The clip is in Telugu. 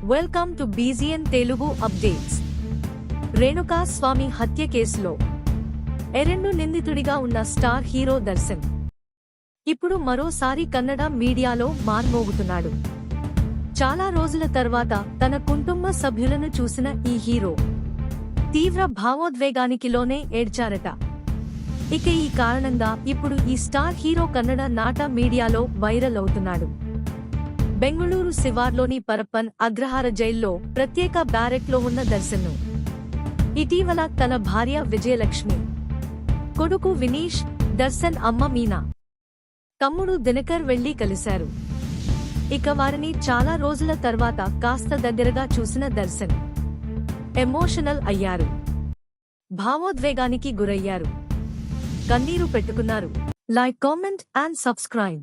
వెల్కమ్ టు బీజియన్ తెలుగు అప్డేట్స్ రేణుకా స్వామి హత్య కేసులో ఎరెండు నిందితుడిగా ఉన్న స్టార్ హీరో దర్శన్ ఇప్పుడు మరోసారి కన్నడ మీడియాలో మార్మోగుతున్నాడు చాలా రోజుల తర్వాత తన కుటుంబ సభ్యులను చూసిన ఈ హీరో తీవ్ర భావోద్వేగానికిలోనే ఏడ్చారట ఇక ఈ కారణంగా ఇప్పుడు ఈ స్టార్ హీరో కన్నడ నాట మీడియాలో వైరల్ అవుతున్నాడు బెంగళూరు శివార్లోని పరప్పన్ అగ్రహార జైల్లో ప్రత్యేక బ్యారెక్లో ఉన్న దర్శన్. ఇటీవల తన భార్య విజయలక్ష్మి. కొడుకు వినీష్ దర్శన్ అమ్మ మీనా. తమ్ముడు దినకర్ వెళ్ళి కలిశారు. ఇక వారిని చాలా రోజుల తర్వాత కాస్త దగ్గరగా చూసిన దర్శన్. ఎమోషనల్ అయ్యారు. భావోద్వేగానికి గురయ్యారు. కన్నీరు పెట్టుకున్నారు. Like comment and subscribe.